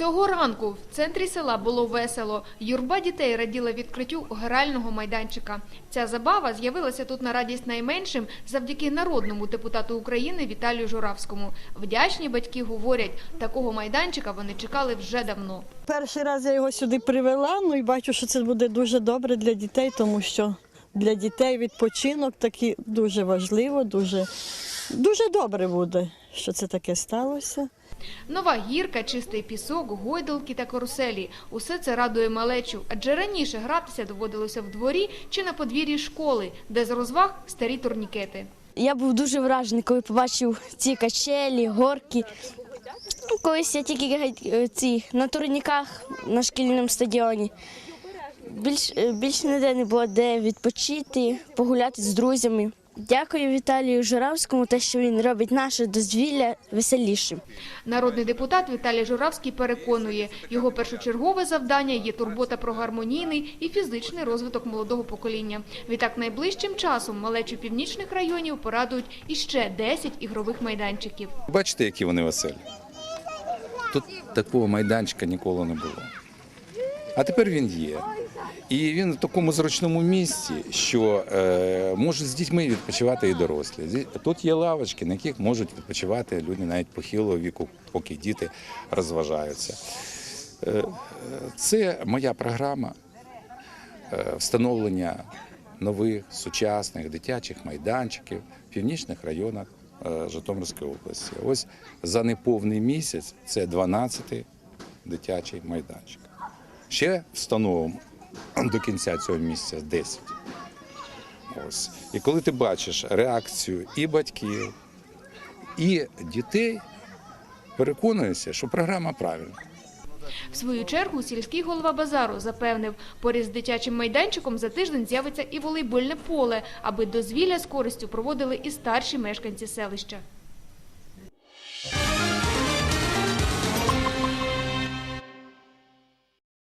Цього ранку в центрі села було весело. Юрба дітей раділа відкриттю грального майданчика. Ця забава з'явилася тут на радість найменшим завдяки народному депутату України Віталію Журавському. Вдячні батьки говорять, такого майданчика вони чекали вже давно. Перший раз я його сюди привела, ну і бачу, що це буде дуже добре для дітей, тому що для дітей відпочинок такий дуже важливо, дуже, дуже добре буде, що це таке сталося. Нова гірка, чистий пісок, гойдалки та каруселі – усе це радує малечу, адже раніше гратися доводилося в дворі чи на подвір'ї школи, де з розваг старі турнікети. Я був дуже вражений, коли побачив ці качелі, горки. Ну, Колись я тільки е, ці на турніках на шкільному стадіоні. Більш, е, більше ніде не було де відпочити, погуляти з друзями. Дякую Віталію Журавському, те, що він робить наше дозвілля веселішим. Народний депутат Віталій Журавський переконує, його першочергове завдання є турбота про гармонійний і фізичний розвиток молодого покоління. Відтак найближчим часом малечу північних районів порадують іще 10 ігрових майданчиків. Бачите, які вони веселі. Тут такого майданчика ніколи не було. А тепер він є. І він в такому зручному місці, що е, можуть з дітьми відпочивати і дорослі. Тут є лавочки, на яких можуть відпочивати люди навіть похилого віку, поки діти розважаються. Е, це моя програма е, встановлення нових сучасних дитячих майданчиків в північних районах е, Житомирської області. Ось за неповний місяць це 12 дитячий майданчик. Ще встановимо до кінця цього місяця 10. Ось. І коли ти бачиш реакцію і батьків, і дітей, переконуєшся, що програма правильна. В свою чергу сільський голова базару запевнив, поряд з дитячим майданчиком за тиждень з'явиться і волейбольне поле, аби дозвілля з користю проводили і старші мешканці селища.